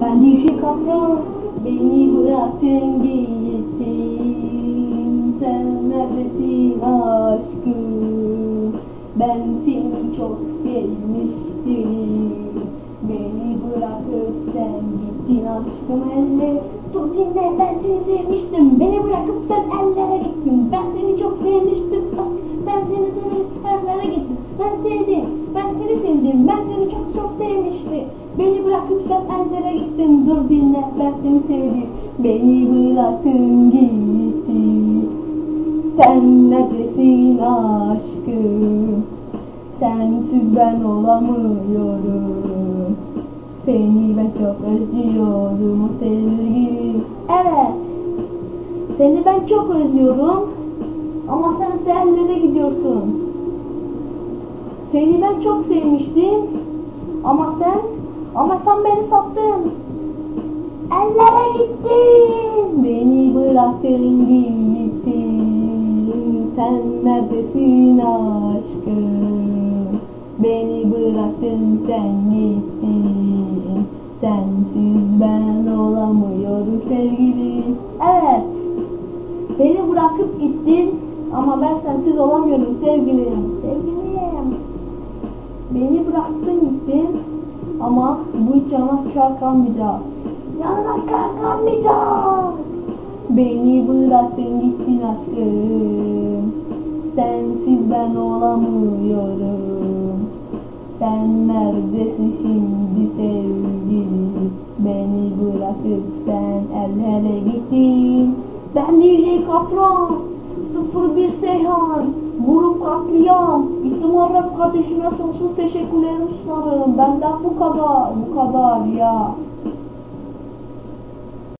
Ben dişi katran beni bıraktın gittin Sen neredesin aşkım? Ben seni çok sevmiştim. Beni bırakıp sen gittin aşkım elle. Dur ben seni sevmiştim. Beni bırakıp sen sevdim Ben seni çok çok sevmiştim. Beni bırakıp sen ellere gittin. Dur dinle ben seni sevdim. Beni bıraktın gittin Sen neredesin aşkım? Sensiz ben olamıyorum. Seni ben çok özlüyorum sevgilim Evet Seni ben çok özlüyorum. Ama sen sehellere gidiyorsun Seni ben çok sevmiştim. Ama sen Ama sen beni sattın. Ellere gittin. Beni bıraktın gittin. Sen neredesin aşkım? Beni bıraktın sen gittin. Sensiz ben olamıyorum sevgilim. Evet Beni bırakıp gittin. Ama ben sensiz olamıyorum sevgilim. Sevgilim Beni bıraktın gittin Ama bu hiç yana kar kalmayacak. Yana kar kalmayacak. Beni bıraktın gittin aşkım. Sensiz ben olamıyorum. Sen neredesin şimdi sevgilim? Beni bırakıp sen el ele gittin. Ben DJ Katran 01 Seyhan Grup katliam. İhtimal rap kardeşime sonsuz teşekkürlerimi sunarım. Benden bu kadar Bu kadar ya